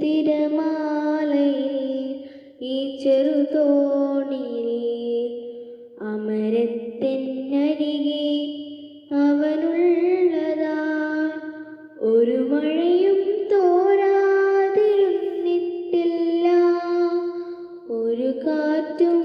തിരമാലയിൽ ഈ ചെറുതോണിയിൽ അമരത്തിനരികെ അവനുള്ളതാ ഒരു മഴയും തോരാതിരുന്നിട്ടില്ല ഒരു കാറ്റും